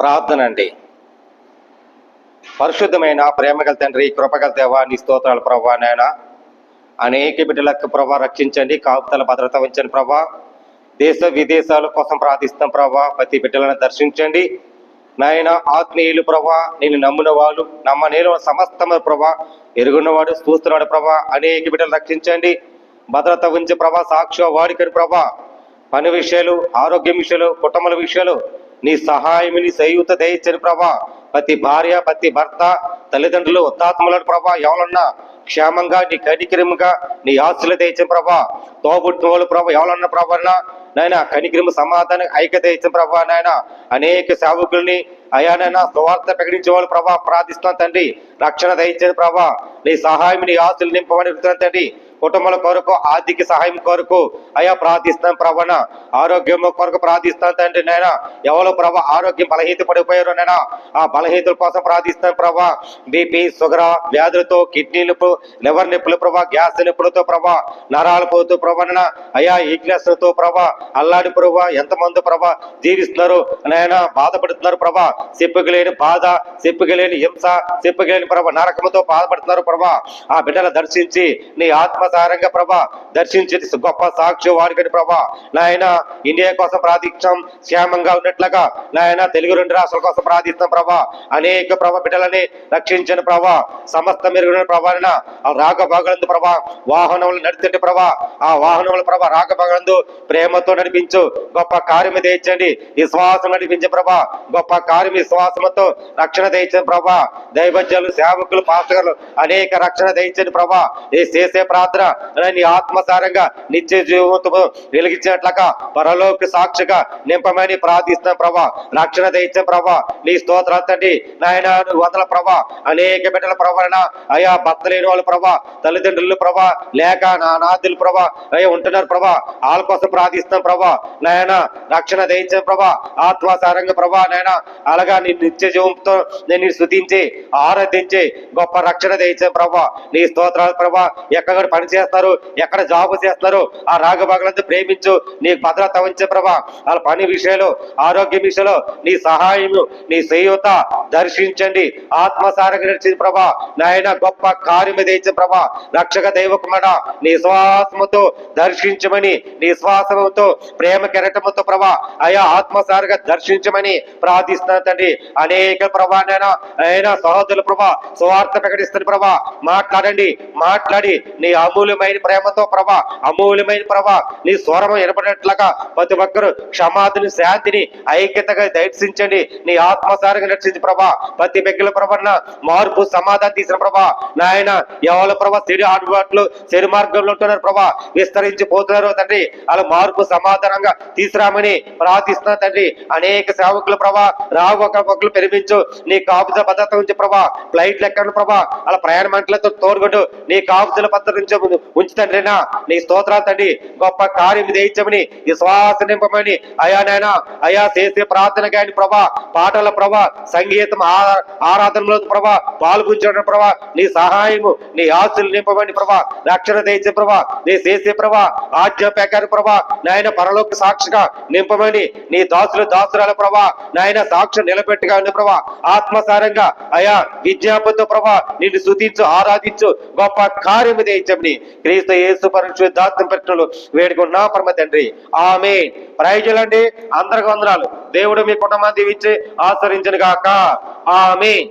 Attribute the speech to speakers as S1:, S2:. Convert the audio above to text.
S1: ప్రార్థన అండి. పరిశుద్ధమైన ప్రేమగల తండ్రి కృపగల దేవా నీ స్తోత్రాలు ప్రభా నాయన. అనేక బిడ్డలకు ప్రభా రక్షించండి కాపుతల భద్రత ఉంచండి ప్రభా దేశ విదేశాల కోసం ప్రార్థిస్తాం ప్రభా ప్రతి బిడ్డలను దర్శించండి. నాయన ఆత్మీయులు ప్రభా నేను నమ్మిన వాళ్ళు నమ్మనేలు సమస్తమ ప్రభా ఎరుగున్నవాడు చూస్తున్నాడు ప్రభా అనేక బిడ్డలు రక్షించండి. భద్రత ఉంచి ప్రభా సాక్షి వాడికని ప్రభా పని విషయాలు ఆరోగ్య విషయాలు కుటుంబాల విషయాలు నీ సహాయం నీ సయుత దయచని ప్రభా. ప్రతి భార్య ప్రతి భర్త తల్లిదండ్రులు ఉత్తాత్మలను ప్రభా ఎవరన్నా క్షేమంగా నీ కనికిరముగా నీ ఆస్తులు దయచని ప్రభా. తోబుట్టిన వాళ్ళు ప్రభా ఎవరన్నా ప్రభా నాయన కనికిరము సమాధానం ఐక్యత ఇచ్చిన ప్రభా నాయన. అనేక సేవకుల్ని అయానైనా స్వార్థ ప్రకటించే వాళ్ళు ప్రభా ప్రార్థిస్తున్నాను తండ్రి. రక్షణ దయచేది ప్రభా. నీ సహాయం నీ ఆస్తులు నింపమని తండ్రి. కుటుంబాల కొరకు ఆర్థిక సహాయం కొరకు. అయా ప్రార్థిస్తాం ప్రభన ఆరోగ్యం కొరకు ప్రార్థిస్తాం తండ్రి నాయన. ఎవరో ప్రభా ఆరోగ్యం బలహీత పడిపోయారు నాయన. ఆ బలహీతుల కోసం ప్రార్థిస్తాం ప్రభా. బీపీ షుగర్ వ్యాధులతో కిడ్నీ నొప్పులు లివర్ నొప్పులు ప్రభా. గ్యాస్ నొప్పులతో ప్రభా. నరాలు పోతూ ప్రభన అయా ఈక్నెస్తో ప్రభా. అల్లాడి ప్రభా. ఎంతమంది ప్రభా జీవిస్తున్నారు నాయన. బాధపడుతున్నారు ప్రభా. లేని బాధ చెప్పుకోలేని హింస చెప్పుకోలేని ప్రభా నరకముతో బాధపడుతున్నారు ప్రభా. ఆ బిడ్డలు దర్శించి నీ ఆత్మ ఆత్మసారంగా ప్రభా. దర్శించి గొప్ప సాక్షి వాడికని ప్రభా. నాయన ఇండియా కోసం ప్రార్థించాం. క్షేమంగా ఉన్నట్లుగా నాయన తెలుగు రెండు రాష్ట్రాల కోసం ప్రార్థిస్తాం ప్రభా. అనేక ప్రభ బిడ్డలని రక్షించిన ప్రభా. సమస్త మెరుగున ప్రభాన రాగభాగలందు ప్రభా. వాహనములు నడిచండి ప్రభా. ఆ వాహనముల ప్రభా రాగభాగలందు ప్రేమతో నడిపించు. గొప్ప కార్యము తెచ్చండి విశ్వాసం నడిపించే ప్రభా. గొప్ప కార్యం విశ్వాసంతో రక్షణ తెచ్చిన ప్రభా. దైవజ్ఞులు సేవకులు పాస్టర్లు అనేక రక్షణ తెచ్చండి ప్రభా. ఈ చేసే ప్రార్థన నీ ఆత్మసారంగా నిత్య జీవంతో వెలిగించినట్లుగా పరలోక సాక్షిగా నింపమని ప్రార్థిస్తున్న ప్రభా. రక్షణ దయచే ప్రభా. నీ స్తోత్రాలు తండ్రి. నాయన వందల ప్రభా. అనేక బిడ్డల ప్రభాన అయా భర్త లేని వాళ్ళు ప్రభా. తల్లిదండ్రులు ప్రభా. లేక నా నాదులు ప్రభా. అయ్యా ఉంటున్నారు ప్రభా. వాళ్ళ కోసం ప్రార్థిస్తాం ప్రభా. నాయన రక్షణ దయించిన ప్రభా. ఆత్మసారంగా ప్రభా నాయన. అలాగా నీ నిత్య జీవంతో నేను నిన్ను ఆరాధించి గొప్ప రక్షణ దయించిన ప్రభా. నీ స్తోత్రాలు ప్రభా ఎక్కడ పని చేస్తారు ఎక్కడ జాబ్ చేస్తారు ఆ రాగభాగలంతా ప్రేమించు నీ భద్రత ఉంచే ప్రభా. వాళ్ళ పని విషయాలు ఆరోగ్య విషయంలో నీ సహాయము నీ చేయూత దర్శించండి. ఆత్మసారంగా నడిచింది ప్రభా. నాయన గొప్ప కార్యము తెచ్చే ప్రభా. రక్షక దైవకుమడ నీ శ్వాసముతో దర్శించమని నీ శ్వాసముతో ప్రేమ కెరటముతో ప్రభా. అయా ఆత్మసారిగా దర్శించమని ప్రార్థిస్తున్నా తండ్రి. అనేక ప్రభా నేను అయినా సహోదరుల ప్రభా సువార్త ప్రకటిస్తున్న ప్రభా. మాట్లాడండి మాట్లాడి నీ అమూల్యమైన ప్రేమతో ప్రభా అమూల్యమైన ప్రభా నీ స్వరం వినపడినట్లుగా ప్రతి ఒక్కరు క్షమాతిని శాంతిని ఐక్యతగా దర్శించండి. నీ ఆత్మసారిగా నడిచింది ప్రభా ప్రతి బిగ్గల ప్రభన్న మార్పు సమాధానం తీసిన ప్రభా నాయన ఎవరి ప్రభా చెడు ఆడుబాట్లు చెడు మార్గంలో ఉంటున్నారు ప్రభా విస్తరించి పోతున్నారు తండ్రి. అలా మార్పు సమాధానంగా తీసుకురామని ప్రార్థిస్తున్నారు తండ్రి. అనేక సేవకులు ప్రభా రావు ఒక ఒకరు పెరిపించు నీ కాపుజ భద్రత నుంచి ప్రభా ఫ్లైట్ లెక్కను ప్రభా అలా ప్రయాణ మంటలతో తోడుగొట్టు నీ కాపుజల భద్రత ముందు ఉంచి తండ్రినా నీ స్తోత్రాలు తండ్రి గొప్ప కార్యం దేయించమని విశ్వాస నింపమని. అయా నాయన అయా చేసే ప్రార్థన కాని ప్రభా పాటల ప్రభా సంగీతం ఆరాధనలో ప్రభా పాల్గొంచడం ప్రభా నీ సహాయము నీ ఆస్తులు నింపమని ప్రభా రక్షణ తెచ్చే ప్రభా నీ చేసే ప్రభా ఆజ్ఞాపేకాని ప్రభా నాయన పరలోక సాక్షిగా నింపమని నీ దాసులు దాసురాల ప్రభా నాయన సాక్షి నిలబెట్టుగా ఉంది ప్రభా ఆత్మసారంగా అయా విజ్ఞాపంతో ప్రభా నిన్ను శుతించు ఆరాధించు గొప్ప కార్యము దేయించమని క్రీస్తు యేసు పరిశుద్ధాత్మ పెట్టలు వేడుకున్నా పరమ తండ్రి. ఆమె ప్రైజులండి. అందరికి వందనాలు. దేవుడు మీ కుటుంబాన్ని దీవించి ఆచరించను గాక. ఆమె